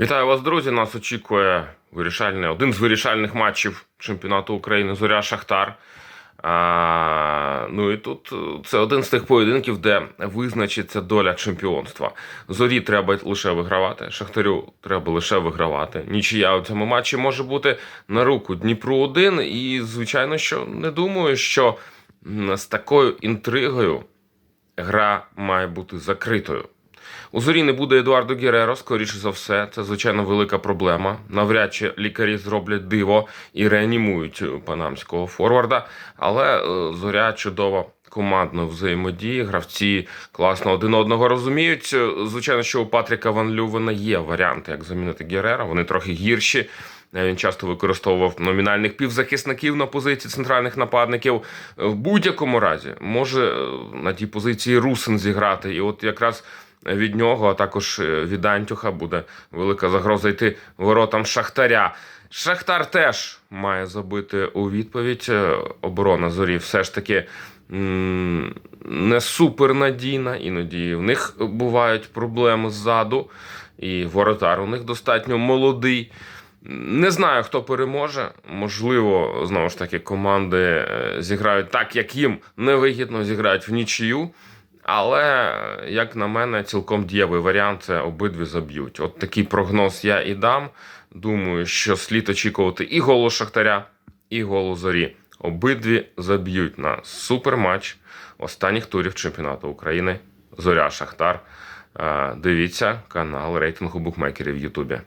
Вітаю вас, друзі. Нас очікує вирішальний, один з вирішальних матчів чемпіонату України Зоря Шахтар. А, ну і тут е, це один з тих поєдинків, де визначиться доля чемпіонства. Зорі треба лише вигравати, Шахтарю треба лише вигравати. Нічия у цьому матчі може бути на руку Дніпру 1 І, звичайно, що не думаю, що з такою інтригою гра має бути закритою. У зорі не буде Едуардо Гереро, скоріше за все, це звичайно велика проблема. Навряд чи лікарі зроблять диво і реанімують панамського форварда. Але е, зоря чудово командно взаємодіє. Гравці класно один одного розуміють. Е, Звичайно, що у Патріка Ван Лювена є варіанти, як замінити Герера. Вони трохи гірші. Е, Він часто використовував номінальних півзахисників на позиції центральних нападників. Е, В будь-якому разі може е, на тій позиції Русин зіграти. І от якраз від нього, а також е, від Антюха буде велика загроза йти воротам Шахтаря. Шахтар теж має забити у відповідь. Е, Оборона зорі все ж таки не супернадійна. Іноді в них бувають проблеми ззаду, і воротар у них достатньо молодий. Не знаю, хто переможе. Можливо, знову ж таки, команди е, зіграють так, як їм невигідно, зіграють в нічию. Але, як на мене, цілком дієвий варіант це обидві заб'ють. От такий прогноз я і дам. Думаю, що слід очікувати і голу Шахтаря, і голу Зорі. Обидві заб'ють на суперматч останніх турів чемпіонату України. Зоря Шахтар. Е, Дивіться канал рейтингу букмекерів в Ютубі.